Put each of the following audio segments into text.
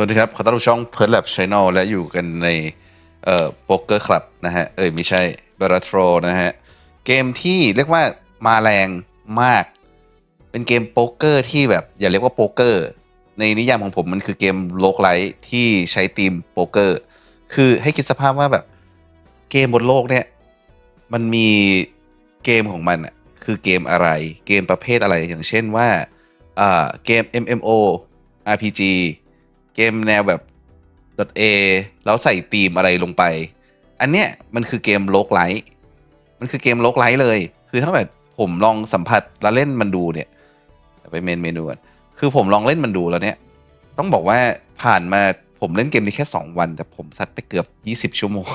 สวัสดีครับ ขอต้อนรับช่องเพิร์ลแลบช n น l และอยู่กันในเอ่อโป๊กเกอร์คลับนะฮะ เอ้ยไม่ใช่บาราทรนะฮะ เกมที่เรียกว่ามาแรงมาก เป็นเกมโป๊กเกอร์ที่แบบ อย่าเรียกว่าโป๊กเกอร์ ในนิยามของผมมันคือเกมโลกไลท์ที่ใช้ธีมโป๊กเกอร์ คือให้คิดสภาพว่าแบบเกมบนโลกเนี่ย มันมีเกมของมันอะคือเกมอะไร เกมประเภทอะไรอย่างเช่นว่าอ่าเกม MMO RPG เกมแนวแบบ .a แล้วใส่ธีมอะไรลงไป อันเนี้ยมันคือเกมโลกไลท์มันคือเกมโลกไลท์เลย คือถ้าแบบผมลองสัมผัสแล้วเล่นมันดูเนี่ย ไปเมนเมนูกันคือผมลองเล่นมันดูแล้วเนี่ย ต้องบอกว่าผ่านมาผมเล่นเกมนี้แค่ 2 วัน แต่ผมซัดไปเกือบ 20 ชั่วโมง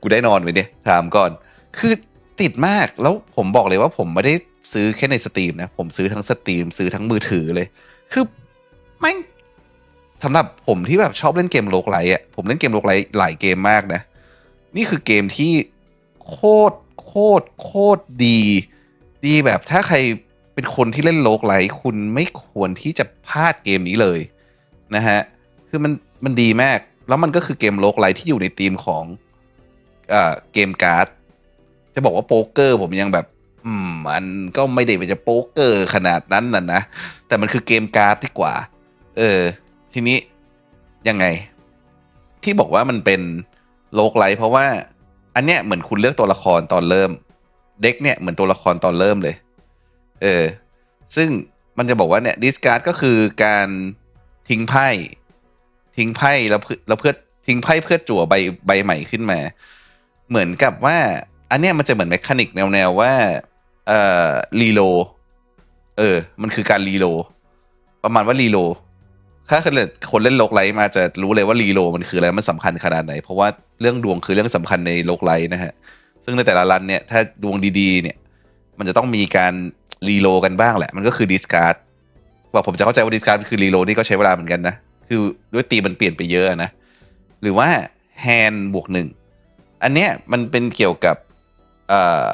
กูได้นอนไปเนี่ย ถามก่อน คือติดมากแล้วผมบอกเลยว่าผมไม่ได้ซื้อแค่ในสตรีมนะ ผมซื้อทั้งสตรีม ซื้อทั้งมือถือเลย คือแม่ง สำหรับผมที่แบบชอบเล่นเกมโลกไลท์อะผมเล่นเกมโลกไลท์หลายเกมมากนะ นี่คือเกมที่โคตรโคตรโคตรดี ดีแบบถ้าใครเป็นคนที่เล่นโลกไลท์คุณไม่ควรที่จะพลาดเกมนี้เลยนะฮะคือมันมันดีมาก แล้วมันก็คือเกมโลกไลท์ที่อยู่ในธีมของเอ่อเกมการ์ดจะบอกว่าโป๊กเกอร์ผมยังแบบ อืมมันก็ไม่ได้เป็นจะโป๊กเกอร์ขนาดนั้นน่ะนะแต่มันคือเกมการ์ดดีกว่า เออ ทีนี้ยังไง ที่บอกว่ามันเป็นโลกไลท์เพราะว่า อันเนี้ยเหมือนคุณเลือกตัวละครตอนเริ่ม เด็กเนี่ยเหมือนตัวละครตอนเริ่มเลย เออ ซึ่งมันจะบอกว่าเนี่ยดิสการ์ดก็คือการทิ้งไพ่ทิ้งไพ่แล้วเพื่อแล้วเพื่อทิ้งไพ่เพื่อจั่วใบใบใหม่ขึ้นมา เหมือนกับว่า อันเนี้ยมันจะเหมือนแมคานิกแนวแนวว่าเอ่อรีโลเออ มันคือการรีโลประมาณว่ารีโล ถ้าคนเล่นคนเล่นโลกไลท์มาจะรู้เลยว่ารีโลมันคืออะไรมันสำคัญขนาดไหน เพราะว่าเรื่องดวงคือเรื่องสำคัญในโลกไลท์นะฮะ ซึ่งในแต่ละรันเนี่ยถ้าดวงดีๆ เนี่ย มันจะต้องมีการรีโลกันบ้างแหละ มันก็คือดิสการ์ดว่าผมจะเข้าใจว่าดิสการ์ดคือรีโลนี่ก็ใช้เวลาเหมือนกันนะ คือด้วยตีมันเปลี่ยนไปเยอะนะ หรือว่าแฮนบวกหนึ่งอันเนี้ยมันเป็นเกี่ยวกับเอ่อ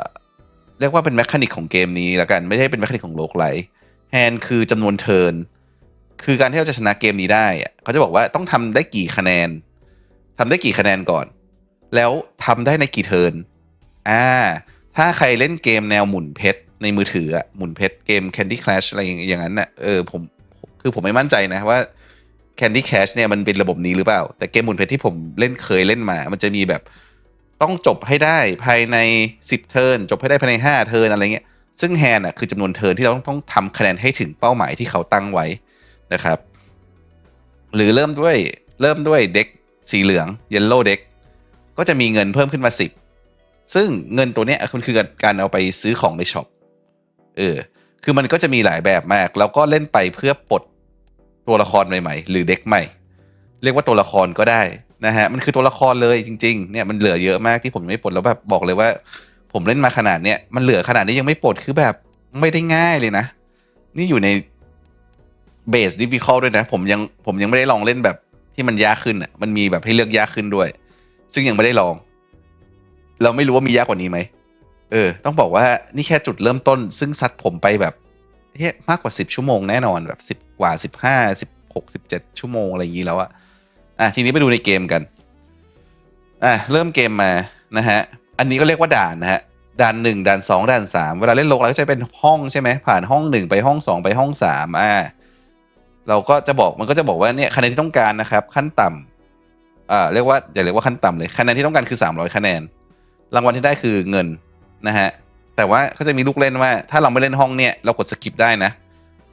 เรียกว่าเป็นแมคานิกของเกมนี้แล้วกัน ไม่ใช่เป็นแมคานิกของโลกไลท์แฮนคือจำนวนเทิร์น คือการที่เราจะชนะเกมนี้ได้เขาจะบอกว่าต้องทำได้กี่คะแนนทำได้กี่คะแนนก่อน แล้วทำได้ในกี่เทิร์นอ่า ถ้าใครเล่นเกมแนวหมุนเพชรในมือถืออะหมุนเพชรเกม Candy Crush อะไรอย่างนั้นน่ะเออผมคือผมไม่มั่นใจนะว่า Candy Crush เนี่ยมันเป็นระบบนี้หรือเปล่า แต่เกมหมุนเพชรที่ผมเล่นเคยเล่นมา มันจะมีแบบต้องจบให้ได้ภายใน 10 เทิร์นจบให้ได้ภายใน 5 เทิร์นอะไรเงี้ย ซึ่งแฮนอะคือจำนวนเทิร์นที่เราต้องต้องทำคะแนนให้ถึงเป้าหมายที่เขาตั้งไว้ นะครับ หรือเริ่มด้วยเริ่มด้วยเด็กสีเหลืองเยลโล่เด็กก็จะมีเงินเพิ่มขึ้นมา 10 ซึ่งเงินตัวเนี้ยคุณคือการเอาไปซื้อของในช็อปเออคือมันก็จะมีหลายแบบมาก แล้วก็เล่นไปเพื่อปลดตัวละครใหม่ๆ หรือเด็กใหม่ เรียกว่าตัวละครก็ได้นะฮะมันคือตัวละครเลยจริงๆเนี่ยมันเหลือเยอะมากที่ผมยังไม่ปลดแล้วแบบบอกเลยว่า ผมเล่นมาขนาดเนี้ยมันเหลือขนาดนี้ยังไม่ปลดคือแบบไม่ได้ง่ายเลยนะ นี่อยู่ใน เบสดิฟิคอลด้วยนะ ผมยังผมยังไม่ได้ลองเล่นแบบที่มันยากขึ้นอะ มันมีแบบให้เลือกยากขึ้นด้วย ซึ่งยังไม่ได้ลอง เราไม่รู้ว่ามียากกว่านี้ไหมเออ ต้องบอกว่านี่แค่จุดเริ่มต้น ซึ่งซัดผมไปแบบเฮ้ยมากกว่าสิบชั่วโมงแน่นอนแบบสิบกว่าสิบห้าสิบหกสิบเจ็ดชั่วโมงอะไรอย่างนี้แล้วอะอะทีนี้ไปดูในเกมกัน อะเริ่มเกมมานะฮะ อันนี้ก็เรียกว่าด่านนะฮะด่านหนึ่งด่านสองด่านสามเวลาเล่นโลกเราก็จะเป็นห้องใช่ไหมผ่านห้องหนึ่งไปห้องสองไปห้องสามอ่า เราก็จะบอกมันก็จะบอกว่าเนี่ยคะแนนที่ต้องการนะครับ ขั้นต่ำอ่าเรียกว่าอย่าเรียกว่าขั้นต่ำเลยคะแนนที่ต้องการคือสามร้อยคะแนน รางวัลที่ได้คือเงินนะฮะแต่ว่าเขาจะมีลูกเล่นว่า ถ้าเราไม่เล่นห้องเนี่ยเรากดสกิปได้นะ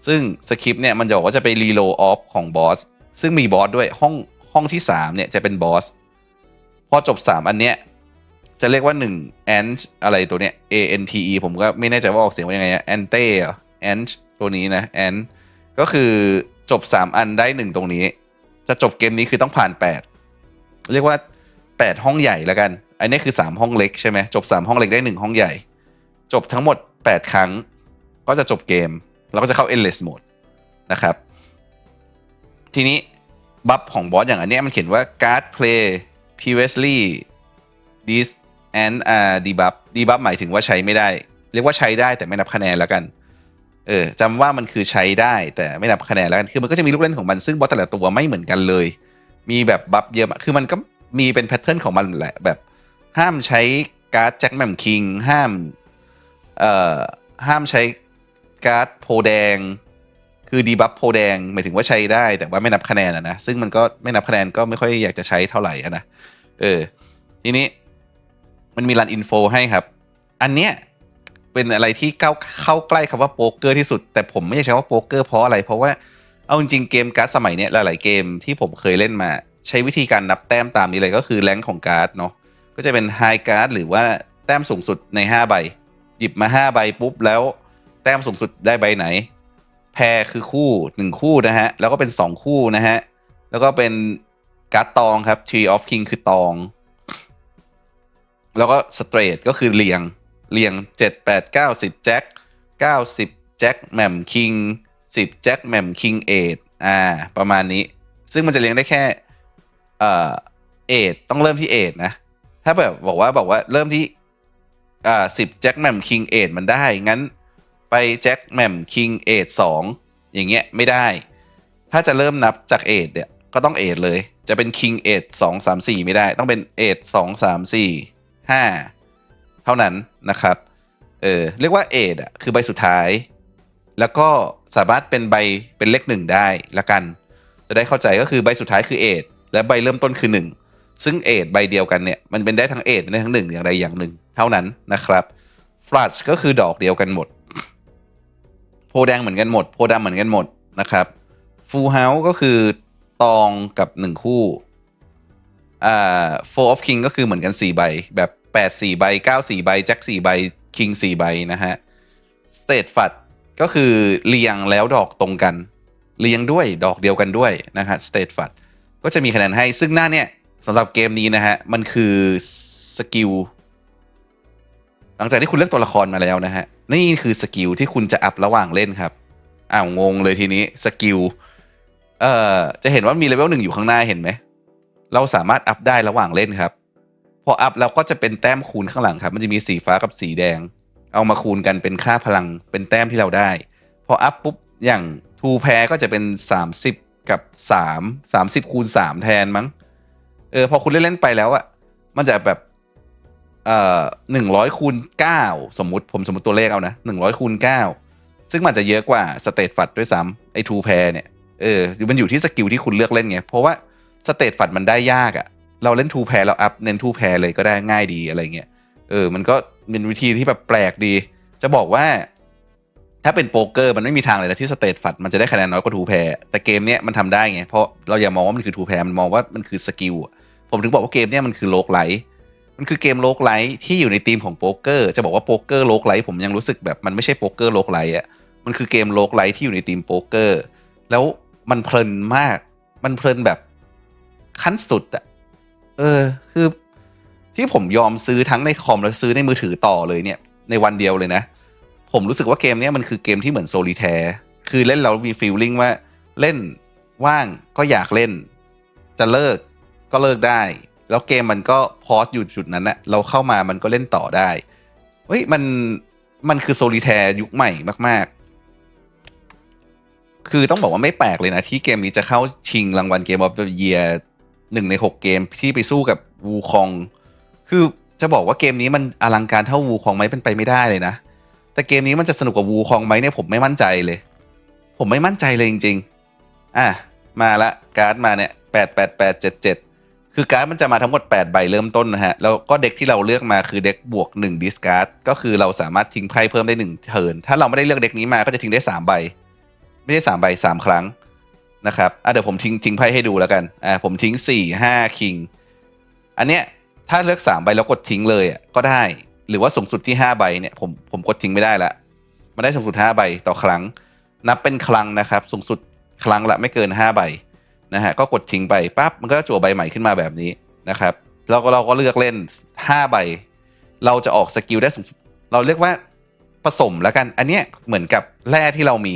ซึ่งสคริปต์เนี่ยมันจะบอกว่าจะไปรีโลออฟของบอสซึ่งมีบอสด้วยห้องห้องที่สามเนี่ยจะเป็นบอสพอจบสามอันเนี้ยจะเรียกว่าหนึ่ง ant อะไรตัวเนี้ย a n t e ผมก็ไม่แน่ใจว่าออกเสียงว่ายังไงอะ ante เหรอ ant ตัวนี้นะ ant ก็คือ จบสามอันได้หนึ่งตรงนี้ จะจบเกมนี้คือต้องผ่านแปดเรียกว่าแปดห้องใหญ่แล้วกัน อันนี้คือสามห้องเล็กใช่ไหมจบสามห้องเล็กได้หนึ่งห้องใหญ่ จบทั้งหมดแปดครั้ง ก็จะจบเกม แล้วก็จะเข้า endless mode นะครับ ทีนี้บัฟของบอสอย่างอันนี้มันเขียนว่า card play previously this and uh debuff debuff หมายถึงว่าใช้ไม่ได้ เรียกว่าใช้ได้แต่ไม่นับคะแนนแล้วกัน เออจำว่ามันคือใช้ได้แต่ไม่นับคะแนนแล้วกันคือมันก็จะมีลูกเล่นของมันซึ่งบอสแต่ละตัวไม่เหมือนกันเลย มีแบบบัฟเยอะมคือมันก็มีเป็นแพทเทิร์นของมันแหละแบบห้ามใช้การ์ดแจ็คแมมคิงห้ามเอ่อห้ามใช้การ์ดโพแดง คือดีบัฟโพแดงหมายถึงว่าใช้ได้แต่ว่าไม่นับคะแนนอะนะ ซึ่งมันก็ไม่นับคะแนนก็ไม่ค่อยอยากจะใช้เท่าไหร่อะนะเออทีนี้มันมีรันอินโฟให้ครับ อันเนี้ย เป็นอะไรที่เข้าเข้าใกล้คำว่าโป๊กเกอร์ที่สุด แต่ผมไม่ใช่ใช้ว่าโป๊กเกอร์เพราะอะไร เพราะว่าเอาจริงเกมการ์ดสมัยเนี้ยหลายๆเกมที่ผมเคยเล่นมา ใช้วิธีการนับแต้มตามนี้เลยก็คือแรงของการ์ดเนาะก็จะเป็นไฮการ์ดหรือว่าแต้มสูงสุดใน 5 ใบ หยิบมา 5 ใบปุ๊บแล้วแต้มสูงสุดได้ใบไหน แพรคือคู่หนึ่งคู่นะฮะ แล้วก็เป็นสองคู่นะฮะ แล้วก็เป็นการ์ดตองครับ Tree of King คือตอง แล้วก็สเตรทก็คือเรียง เรียงเจ็ดแปดเก้าสิบแจ็คเก้าสิบแจ็คแหม่มคิงสิบแจ็คแหม่มคิงเอทอ่า ประมาณนี้ ซึ่งมันจะเรียงได้แค่ เอ่อเอทต้องเริ่มที่เอทนะ ถ้าแบบบอกว่าบอกว่าเริ่มที่อ่าสิบแจ็คแมมคิงเอทมันได้ งั้นไปแจ็คแมมคิงเอทสองอย่างเงี้ยไม่ได้ ถ้าจะเริ่มนับจากเอทเนี่ย ก็ต้องเอทเลย จะเป็นคิงเอทสองสามสี่ไม่ได้ ต้องเป็นเอทสองสามสี่ห้า เท่านั้นนะครับ เออเรียกว่าเอทอะคือใบสุดท้าย แล้วก็สามารถเป็นใบเป็นเลขหนึ่งได้ละกัน จะได้เข้าใจก็คือใบสุดท้ายคือเอทและใบเริ่มต้นคือหนึ่งซึ่งเอทใบเดียวกันเนี่ยมันเป็นได้ทั้งเอทเป็นได้ทั้งหนึ่งอย่างใดอย่างหนึ่ง เท่านั้นนะครับฟลัชก็คือดอกเดียวกันหมด โพแดงเหมือนกันหมด โพดำเหมือนกันหมดนะครับฟูลเฮาส์ก็คือตองกับหนึ่งคู่อ่า four of king ก็คือเหมือนกันสี่ใบแบบ แปดสี่ใบเก้าสี่ใบแจ็คสี่ใบคิงสี่ใบนะฮะ state ฟัดก็คือเรียงแล้วดอกตรงกัน เรียงด้วยดอกเดียวกันด้วยนะฮะ state ฟัดก็จะมีคะแนนให้ซึ่งหน้าเนี่ยสำหรับเกมนี้นะฮะ มันคือสกิลหลังจากที่คุณเลือกตัวละครมาแล้วนะฮะ นี่คือสกิลที่คุณจะอัพระหว่างเล่นครับ อ้าวงงเลยทีนี้สกิลเอ่อจะเห็นว่ามีเลเวลหนึ่งอยู่ข้างหน้าเห็นไหม เราสามารถอัพได้ระหว่างเล่นครับ พออัพเราก็จะเป็นแต้มคูณข้างหลังครับ มันจะมีสีฟ้ากับสีแดง เอามาคูณกันเป็นค่าพลังเป็นแต้มที่เราได้ พออัพปุ๊บอย่างทูแพรก็จะเป็นสามสิบกับสามสามสิบคูณสามแทนมั้งเออพอคุณเล่นๆไปแล้วอะมันจะแบบเอ่อหนึ่งร้อยคูณเก้าสมมติผมสมมติตัวเลขเอานะหนึ่งร้อยคูณเก้าซึ่งมันจะเยอะกว่าสเตตฟัดด้วยซ้ำไอ้ทูแพรเนี่ยเออมันอยู่ที่สกิลที่คุณเลือกเล่นไง เพราะว่าสเตตฟัดมันได้ยากอะ เราเล่นทูแพรเราอัพเน้นทูแพรเลยก็ได้ง่ายดีอะไรเงี้ยเออ มันก็เป็นวิธีที่แบบแปลกดี จะบอกว่า ถ้าเป็นโป๊กเกอร์มันไม่มีทางเลยนะที่สเตตฟัดมันจะได้คะแนนน้อยกว่าทูแพรแต่เกมเนี้ยมันทำได้ไงเพราะเราอย่ามองว่ามันคือทูแพรมันมองว่ามันคือสกิลผมถึงบอกว่าเกมเนี้ยมันคือโลกไลท์มันคือเกมโลกไลท์ที่อยู่ในธีมของโป๊กเกอร์จะบอกว่าโป๊กเกอร์โลกไลท์ผมยังรู้สึกแบบมันไม่ใช่โป๊กเกอร์โลกไลท์อะมันคือเกมโลกไลท์ที่อยู่ในธีมโป๊กเกอร์แล้วมันเพลินมาก มันเพลินแบบขั้นสุดอะ เออ คือที่ผมยอมซื้อทั้งในคอมแล้วซื้อในมือถือต่อเลยเนี่ย ในวันเดียวเลยนะ ผมรู้สึกว่าเกมเนี้ยมันคือเกมที่เหมือนโซลิแทร์คือเล่นเรามีฟีลลิ่งว่าเล่นว่างก็อยากเล่น จะเลิกก็เลิกได้ แล้วเกมมันก็พอสอยู่จุดนั้นนะเราเข้ามามันก็เล่นต่อได้เฮ้ยมันมันคือโซลิแทร์ยุคใหม่มาก ๆ คือต้องบอกว่าไม่แปลกเลยนะ ที่เกมนี้จะเข้าชิงรางวัลเกมออฟเดอะเยียร์ หนึ่งในหกเกมที่ไปสู้กับวูคอง คือจะบอกว่าเกมนี้มันอลังการเท่าวูคองไหมเป็นไปไม่ได้เลยนะ แต่เกมนี้มันจะสนุกกว่าวูคองไหมเนี่ยผมไม่มั่นใจเลย ผมไม่มั่นใจเลยจริง ๆ อะ มาละการ์ดมาเนี่ยแปดแปดแปดเจ็ดเจ็ดคือการ์ดมันจะมาทั้งหมด 8 ใบเริ่มต้นนะฮะ แล้วก็เด็กที่เราเลือกมาคือเด็กบวก1ดิสการ์ดก็คือเราสามารถทิ้งไพ่เพิ่มได้1เทิร์นถ้าเราไม่ได้เลือกเด็กนี้มาก็จะทิ้งได้ 3 ใบ ไม่ใช่3ใบ 3 ครั้ง นะครับอะเดี๋ยวผมทิ้งทิ้งไพ่ให้ดูแล้วกันอ่าผมทิ้ง4 5คิงอันเนี้ยถ้าเลือก3ใบแล้วกดทิ้งเลยอะก็ได้ หรือว่าสูงสุดที่5ใบเนี่ยผมผมกดทิ้งไม่ได้ละมันได้สูงสุด5ใบต่อครั้ง นับเป็นครั้งนะครับ สูงสุดครั้งละไม่เกิน5ใบนะฮะก็กดทิ้งไปปั๊บมันก็จะจั่วใบใหม่ขึ้นมาแบบนี้นะครับแล้วก็เราก็เลือกเล่น5ใบ เราจะออกสกิลได้สูงสุดเราเรียกว่าผสมแล้วกัน อันเนี้ยเหมือนกับแร่ที่เรามี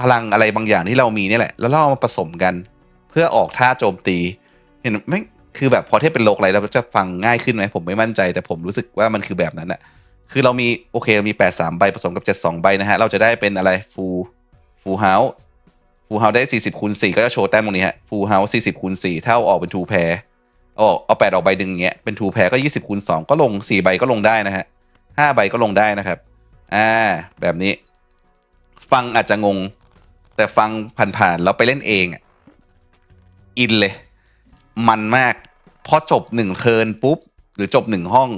พลังอะไรบางอย่างที่เรามีนี่แหละ แล้วเราเอามาผสมกัน เพื่อออกท่าโจมตี เห็นไหมคือแบบพอเทียบเป็นโลกอะไรเราจะฟังง่ายขึ้นไหมผมไม่มั่นใจ แต่ผมรู้สึกว่ามันคือแบบนั้นอะคือเรามีโอเคเรามีแปดสามใบผสมกับเจ็ดสองใบนะฮะ เราจะได้เป็นอะไรฟูฟูเฮาส์ฟูเฮาส์ได้สี่สิบคูณสี่ก็จะโชว์แต้มตรงนี้ฮะฟูเฮาส์สี่สิบคูณสี่ถ้าอาออกเป็นทูแพรเอาอกเอาแปดออกใบหนึ่งเงี้ยเป็นทูแพรก็ยี่สิบคูณสองก็ลงสี่ใบก็ลงได้นะฮะห้าใบก็ลงได้นะครับ อ่า แบบนี้ ฟังอาจจะงง แต่ฟังผ่านๆแล้วไปเล่นเองอะอินเลย มันมาก พอจบหนึ่งเทิร์นปุ๊บ หรือจบหนึ่งห้อง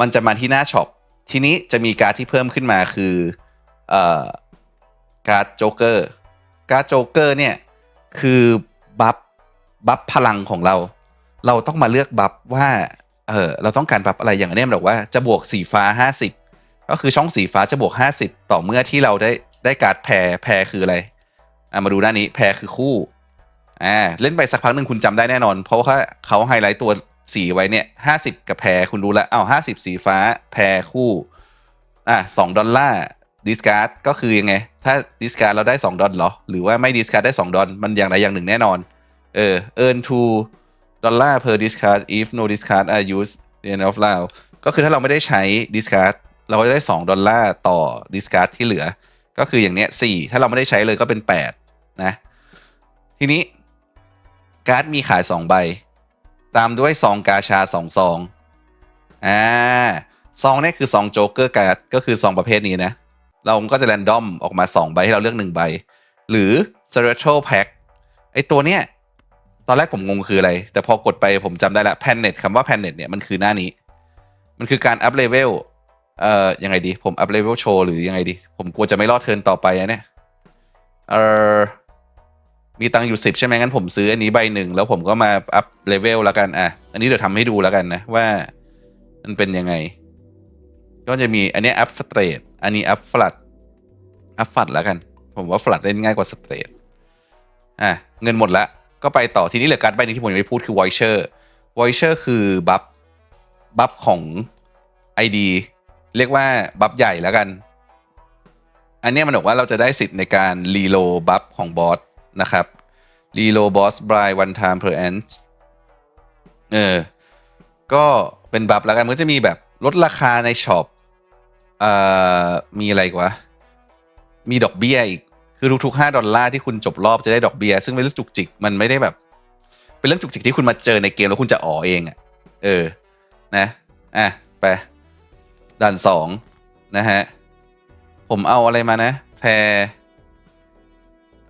มันจะมาที่หน้าช็อป ทีนี้จะมีการดที่เพิ่มขึ้นมาคือเอ่อการ์ดโจ๊กเกอร์ การ์ดโจ๊กเกอร์เนี่ย คือบัฟบัฟพลังของเรา เราต้องมาเลือกบัฟว่า เออเราต้องการบัฟอะไรอย่างนี้มันบอกว่าจะบวกสีฟ้าห้าสิบก็คือช่องสีฟ้าจะบวก50ต่อเมื่อที่เราได้ได้การ์ดแพรแพรคืออะไร อะมาดูด้านนี้แพรคือคู่อ่าเล่นไปสักพักหนึ่งคุณจำได้แน่นอน เพราะว่าเขาไฮไลท์ตัวสีไว้เนี่ย50กับแพรคุณรู้แล้วอ้าว50สีฟ้าแพรคู่อะ2ดอลลาร์ดิสการ์ดก็คือยังไง ถ้าดิสการ์ดเราได้ 2 ดอลหรอ หรือว่าไม่ดิสการ์ดได้ 2 ดอลมันอย่างใดอย่างหนึ่งแน่นอน เออ earn 2ดอลลาร์ per discard if no discard are used in of round ก็คือถ้าเราไม่ได้ใช้ discard เราก็จะได้ 2 ดอลลาร์ต่อ discard ที่เหลือ ก็คืออย่างเนี้ย4ถ้าเราไม่ได้ใช้เลยก็เป็น 8 นะ ทีนี้การ์ดมีขาย2ใบ ตามด้วยซองกาชา2ซองอ่าซองนี่คือซองโจ๊กเกอร์การ์ดก็คือซองประเภทนี้นะ เราก็จะแรนดอมออกมา2ใบให้เราเลือก1ใบ หรือ s e r e t r o Pack ไอตัวเนี้ยตอนแรกผมงงคืออะไร แต่พอกดไปผมจำได้ละ Planet คำว่า Planet เนี่ยมันคือหน้านี้ มันคือการอัพเลเวลเอ่อยังไงดี ผมอัพเลเวลโชว์หรือยังไงดี ผมกลัวจะไม่รอดเทินต่อไปอะเนี่ยเอ่อ มีตังค์อยู่สิบใช่ไหมงั้นผมซื้ออันนี้ใบหนึ่งแล้วผมก็มาอัพเลเวลแล้วกันอะ อันนี้เดี๋ยวทำให้ดูแล้วกันนะว่ามันเป็นยังไง ก็จะมีอันนี้อัพสเตรทอันนี้อัพฟลัดอัพฟลัดแล้วกัน ผมว่าฟลัดเล่นง่ายกว่าสเตรทอะเงินหมดละก็ไปต่อทีนี้เหลือการใบนึงที่ผมยังไม่พูดคือ Voyager Voyager คือบัฟบัฟของ ID เรียกว่าบัฟใหญ่แล้วกัน อันนี้มันบอกว่าเราจะได้สิทธิ์ในการรีโลบัฟของบอส นะครับรีโลบอสบราย one time per ant เออ ก็เป็นบัฟแล้วกันมันก็จะมีแบบลดราคาในช็อปเอ่อมีอะไรกวะมีดอกเบี้ยอีก คือทุกๆห้าดอลลาร์ที่คุณจบรอบจะได้ดอกเบี้ยซึ่งเป็นเรื่องจุกจิกมันไม่ได้แบบ เป็นเรื่องจุกจิกที่คุณมาเจอในเกมแล้วคุณจะอ๋อเองอะ เออ นะอะไปด่านสองนะฮะ ผมเอาอะไรมานะ แพร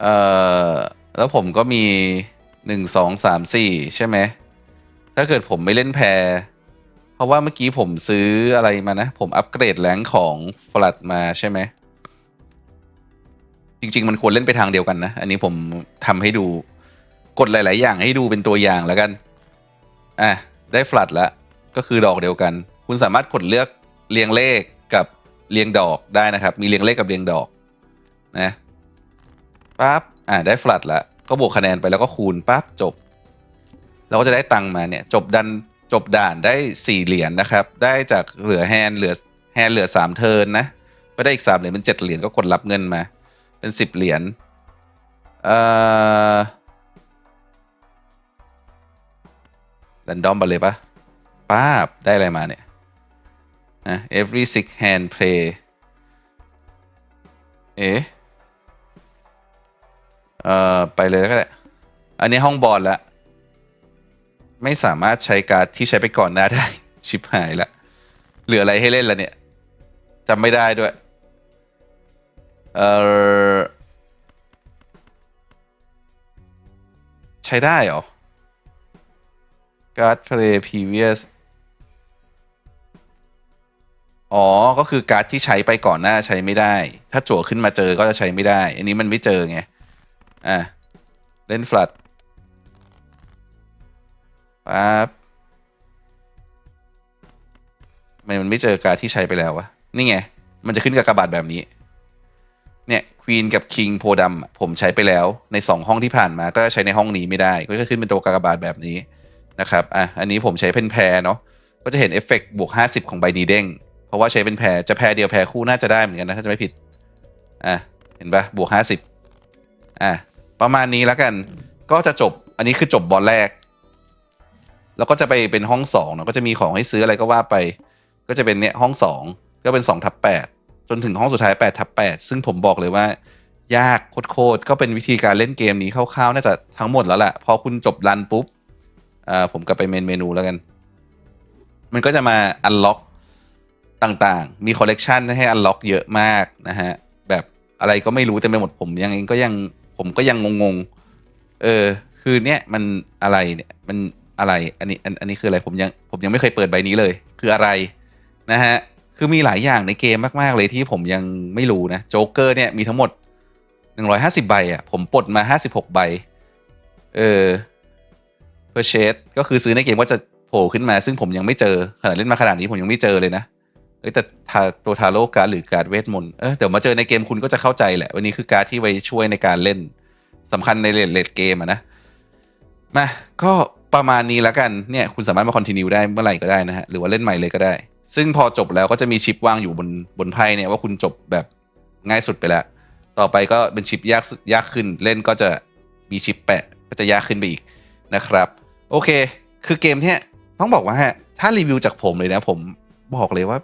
เอ่อแล้วผมก็มีหนึ่งสองสามสี่ใช่ไหมถ้าเกิดผมไม่เล่นแพร เพราะว่าเมื่อกี้ผมซื้ออะไรมานะ ผมอัปเกรดแรงของฟลัดมาใช่ไหมจริง ๆ มันควรเล่นไปทางเดียวกันนะ อันนี้ผมทำให้ดูกดหลาย ๆ อย่างให้ดูเป็นตัวอย่างแล้วกัน อะ ได้ฟลัดแล้วก็คือดอกเดียวกัน คุณสามารถกดเลือกเรียงเลขกับเรียงดอกได้นะครับ มีเรียงเลขกับเรียงดอกนะ ปั๊บอะได้ฟลัดล้วก็บวกคะแนนไปแล้วก็คูณปั๊บจบ เราก็จะได้ตังมาเนี่ยจบดันจบด่านได้สี่เหรียญนะครับ ได้จากเหลือแฮนเหลือแฮนเหลือสามเทินนะไปได้อีกสามเหรียญเป็นเจ็ดเหรียญก็กดรับเงินมา เป็นสิบเหรียญเอ่อแรนดอมไปเลยปะป้าบได้อะไรมาเนี่ยนะ every six hand play เอ๊ะ เอ่อไปเลยก็ได้ อันนี้ห้องบอลละ ไม่สามารถใช้การ์ดที่ใช้ไปก่อนหน้าได้ ชิบหายละ เหลืออะไรให้เล่นละเนี่ยจำไม่ได้ด้วย เอ่อ ใช้ได้เหรอ การ์ด play previous อ๋อ ก็คือการ์ดที่ใช้ไปก่อนหน้าใช้ไม่ได้ ถ้าจั่วขึ้นมาเจอก็จะใช้ไม่ได้ อันนี้มันไม่เจอไง อะ เล่น ฟลัดปั๊บทำไมมันไม่เจอการที่ใช้ไปแล้ววะ นี่ไง มันจะขึ้นกับกระบาดแบบนี้ เนี่ยควีนกับคิงโพดำผมใช้ไปแล้วในสองห้องที่ผ่านมา ก็ใช้ในห้องนี้ไม่ได้ ก็จะขึ้นเป็นตัวกากบาทแบบนี้นะครับ อะ อันนี้ผมใช้เป็นแพรเนาะ ก็จะเห็นเอฟเฟกต์บวกห้าสิบของใบนี้เด้ง เพราะว่าใช้เป็นแพรจะแพรเดียวแพรคู่น่าจะได้เหมือนกันนะถ้าจะไม่ผิด อะ เห็นปะบวกห้าสิบอะ ประมาณนี้แล้วกัน ก็จะจบอันนี้คือจบบอลแรก แล้วก็จะไปเป็นห้องสองเนาะก็จะมีของให้ซื้ออะไรก็ว่าไป ก็จะเป็นเนี่ยห้องสองก็เป็น2ทับ8จนถึงห้องสุดท้าย8ทับ8ซึ่งผมบอกเลยว่ายากโคตรๆก็เป็นวิธีการเล่นเกมนี้คร่าวๆน่าจะทั้งหมดแล้วแหละพอคุณจบรันปุ๊บอ่าผมกลับไปเมนเมนูแล้วกัน มันก็จะมาอันล็อกต่างๆ มีคอลเลกชันให้อันล็อกเยอะมากนะฮะ แบบอะไรก็ไม่รู้เต็มไปหมดผมยังเองก็ยัง ผมก็ยังงงๆ เออ คือเนี่ยมันอะไรเนี่ย มันอะไร อันนี้ อันอันนี้คืออะไร ผมยัง ผมยังไม่เคยเปิดใบนี้เลย คืออะไรนะฮะ คือมีหลายอย่างในเกมมากๆเลยที่ผมยังไม่รู้นะ โจ๊กเกอร์เนี่ยมีทั้งหมด 150 ใบอะ ผมปลดมา 56 ใบ เออ purchase ก็คือซื้อในเกมก็จะโผล่ขึ้นมา ซึ่งผมยังไม่เจอ ขนาดเล่นมาขนาดนี้ผมยังไม่เจอเลยนะ เอ้ยแต่ทาตัวทาโร่การ์ดหรือการ์ดเวทมนต์เออเดี๋ยวมาเจอในเกมคุณก็จะเข้าใจแหละ วันนี้คือการ์ดที่ไว้ช่วยในการเล่นสำคัญในเลดเลดเกมอะนะมาก็ประมาณนี้แล้วกันเนี่ยคุณสามารถมาคอนติเนียได้เมื่อไหร่ก็ได้นะฮะ หรือว่าเล่นใหม่เลยก็ได้ ซึ่งพอจบแล้วก็จะมีชิปวางอยู่บนบนไพ่เนี่ยว่าคุณจบแบบง่ายสุดไปแล้ว ต่อไปก็เป็นชิปยากสุดยากขึ้นเล่นก็จะมีชิปแปะก็จะยากขึ้นไปอีกนะครับ โอเค คือเกมเนี้ยต้องบอกว่าถ้ารีวิวจากผมเลยนะผมบอกเลยว่า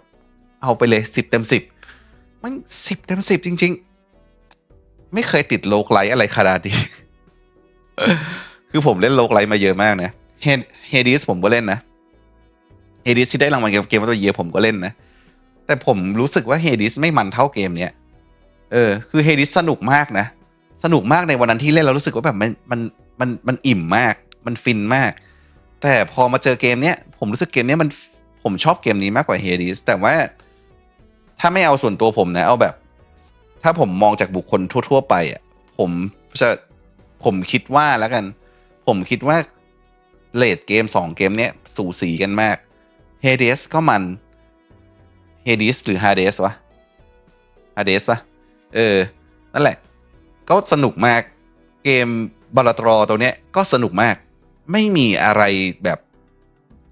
เอาไปเลยสิบเต็มสิบมันสิบเต็มสิบจริง ๆ ไม่เคยติดโลกไลท์อะไรขนาดนี้ คือผมเล่นโลกไลท์มาเยอะมากนะเฮดิสผมก็เล่นนะเฮดิสที่ได้รางวัลเกมเกมตัวเยียผมก็เล่นนะ แต่ผมรู้สึกว่าเฮดิสไม่มันเท่าเกมเนี้ยเออ คือเฮดิสสนุกมากนะ สนุกมากในวันนั้นที่เล่นเรารู้สึกว่าแบบมันมันมันมันอิ่มมาก มันฟินมาก แต่พอมาเจอเกมเนี้ยผมรู้สึกเกมเนี้ยมันผมชอบเกมนี้มากกว่าเฮดิสแต่ว่า ถ้าไม่เอาส่วนตัวผมนะ เอาแบบ ถ้าผมมองจากบุคคลทั่ว ๆ ไปอะ ผมจะผมคิดว่าแล้วกัน ผมคิดว่าเลดเกมสองเกมเนี้ยสูสีกันมากเฮเดสก็มันเฮดิสหรือฮาเดสวะฮาเดสปะเออ นั่นแหละ ก็สนุกมากเกมบาลตรอตัวเนี้ยก็สนุกมาก ไม่มีอะไรแบบ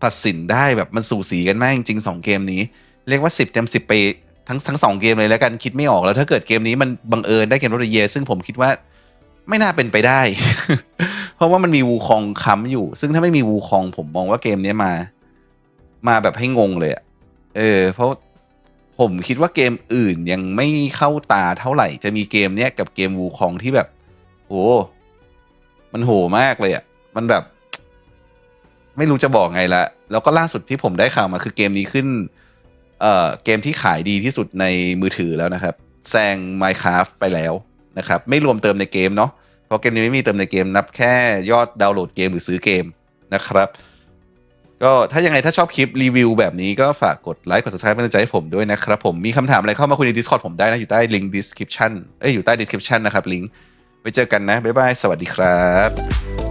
ตัดสินได้แบบมันสูสีกันมากจริงๆสองเกมนี้ เรียกว่าสิบเต็มสิบไป ทั้งทั้งสองเกมเลยแล้วกันคิดไม่ออกแล้ว ถ้าเกิดเกมนี้มันบังเอิญได้เกมรถเยซึ่งผมคิดว่าไม่น่าเป็นไปได้ เพราะว่ามันมีวูคองค้ำอยู่ ซึ่งถ้าไม่มีวูคองผมมองว่าเกมนี้มา มาแบบให้งงเลยอะเออ เพราะผมคิดว่าเกมอื่นยังไม่เข้าตาเท่าไหร่ จะมีเกมเนี้ยกับเกมวูคองที่แบบโอ้มันโหมากเลยอะมันแบบ ไม่รู้จะบอกไงละ แล้วก็ล่าสุดที่ผมได้ข่าวมาคือเกมนี้ขึ้น เอ่อเกมที่ขายดีที่สุดในมือถือแล้วนะครับ แซง Minecraft ไปแล้วนะครับ ไม่รวมเติมในเกมเนาะเพราะเกมนี้ไม่มีเติมในเกมนับแค่ยอดดาวน์โหลดเกมหรือซื้อเกมนะครับ ก็ถ้ายังไงถ้าชอบคลิปรีวิวแบบนี้ก็ฝากกดไลค์กด subscribe เป็นกำลังใจให้ผมด้วยนะครับผมมีคำถามอะไรเข้ามาคุยใน Discord ผมได้นะ อยู่ใต้ลิงก์ description เอ้ยอยู่ใต้ description นะครับลิงก์ไว้เจอกันนะบ๊ายบายสวัสดีครับ